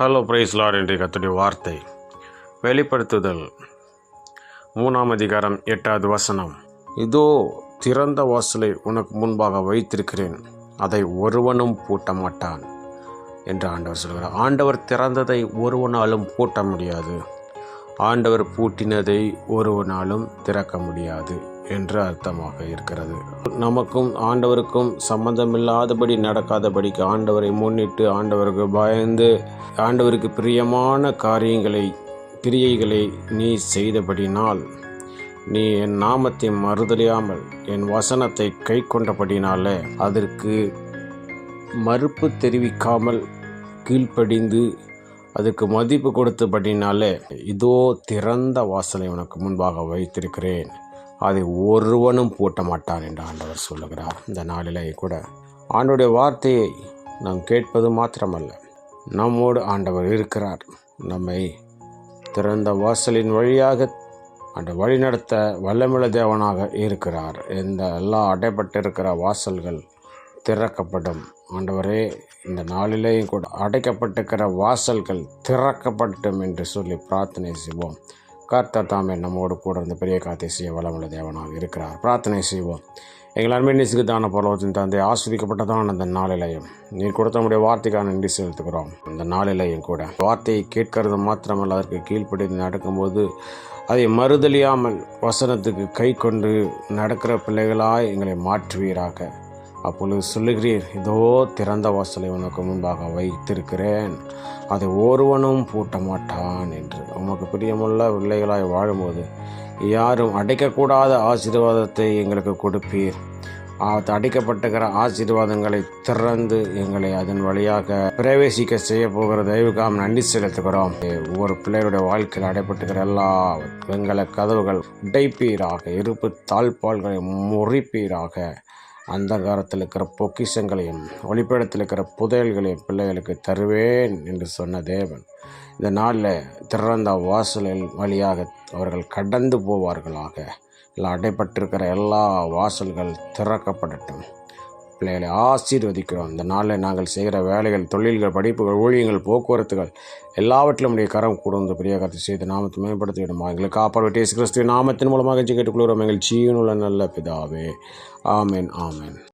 Hello price Lord என்று கத்துடைய வார்த்தை. வெளிப்படுத்துதல். மூணாம் அதிகாரம் எட்டாவது வசனம். இதோ திறந்த வாசலை உனக்கு முன்பாக வைத்திருக்கிறேன். அதை ஒருவனும் பூட்ட மாட்டான் என்று ஆண்டவர் சொல்கிறார். ஆண்டவர் திறந்ததை ஒருவனாலும் பூட்ட முடியாது. ஆண்டவர் பூட்டினதை ஒருவனாலும் திறக்க முடியாது. என்று அர்த்தமாக இருக்கிறது. நமக்கும் ஆண்டவருக்கும் சம்பந்தமில்லாதபடி நடக்காதபடிக்கு ஆண்டவரை முன்னிட்டு ஆண்டவருக்கு பயந்து ஆண்டவருக்கு பிரியமான காரியங்களை கிரியைகளை நீ செய்தபடினால் நீ என் நாமத்தை மறுதலியாமல் என் வசனத்தை கை கொண்டபடினாலே அதற்கு மறுப்பு தெரிவிக்காமல் கீழ்ப்படிந்து அதுக்கு மதிப்பு கொடுத்தபடினாலே இதோ திறந்த வாசலை உனக்கு முன்பாக வைத்திருக்கிறேன். அதை ஒருவனும் பூட்ட மாட்டான் என்று ஆண்டவர் சொல்லுகிறார். இந்த நாளிலே கூட ஆண்டுடைய வார்த்தையை நாம் கேட்பது மாத்திரமல்ல. நம்மோடு ஆண்டவர் இருக்கிறார். நம்மை திறந்த வாசலின் வழியாக அந்த வழிநடத்த வல்லமிழ தேவனாக இருக்கிறார். இந்த எல்லா அடைப்பட்டிருக்கிற வாசல்கள் திறக்கப்படும். ஆண்டவரே இந்த நாளிலேயும் கூட அடைக்கப்பட்டிருக்கிற வாசல்கள் திறக்கப்பட்டும் என்று சொல்லி பிரார்த்தனை செய்வோம். கர்த்தர் தாமே நம்மோடு கூட இருந்த பெரிய காத்தை செய்ய வளமுள்ள தேவனாக இருக்கிறார். பிரார்த்தனை செய்வோம். எங்கள் அன்பை நேசிக்கு தான பரவத்தின் தந்தை ஆஸ்வதிக்கப்பட்டதான் அந்த நாளிலையும் நீ கொடுத்த நம்முடைய வார்த்தைக்கான நன்றி செலுத்துகிறோம். அந்த நாளிலையும் கூட வார்த்தையை கேட்கறது மாத்திரமல்ல அதற்கு கீழ்ப்படி நடக்கும்போது அதை மறுதலியாமல் வசனத்துக்கு கை கொண்டு நடக்கிற பிள்ளைகளாய் எங்களை மாற்றுவீராக. அப்பொழுது சொல்லுகிறீர் இதோ திறந்த வாசலை உனக்கு முன்பாக வைத்திருக்கிறேன். அதை ஒருவனும் பூட்ட மாட்டான் என்று. உமக்கு பிரியமுள்ள பிள்ளைகளாய் வாழும்போது யாரும் அடைக்கக்கூடாத ஆசீர்வாதத்தை எங்களுக்கு கொடுப்பீர். அது அடைக்கப்பட்டுகிற ஆசீர்வாதங்களை திறந்து எங்களை அதன் வழியாக பிரவேசிக்க செய்ய போகிற தெய்வகாம் நன்றி செலுத்துகிறோம். ஒவ்வொரு பிள்ளையருடைய வாழ்க்கையில் அடைப்பட்டுகிற எல்லா வெங்கல கதவுகள் உடைப்பீராக இருப்பு தாழ்பால்களை முறிப்பீராக. அந்தகாரத்தில் இருக்கிற பொக்கிஷங்களையும் ஒளிப்படத்தில் இருக்கிற புதையல்களையும் பிள்ளைகளுக்கு தருவேன் என்று சொன்ன தேவன். இந்த நாளில் திறந்த வாசலில் வழியாக அவர்கள் கடந்து போவார்களாக. இல்லை அடைப்பட்டிருக்கிற எல்லா வாசல்கள் திறக்கப்படட்டும். பிள்ளைகளை ஆசீர்வதிக்கிறோம். இந்த நாளில் நாங்கள் செய்கிற வேலைகள் தொழில்கள் படிப்புகள் ஊழியங்கள் போக்குவரத்துகள் எல்லாவற்றிலும் உடைய கரம் கூட இந்த பெரிய கருத்து செய்து நாமத்தை மேம்படுத்திவிடுமா? எங்களுக்கு காப்பாற்றி கிறிஸ்துவ நாமத்தின் மூலமாக கேட்டுக்கொள்கிறோம் எங்கள் ஜீவனுள்ள நல்ல பிதாவே. ஆமேன் ஆமேன்.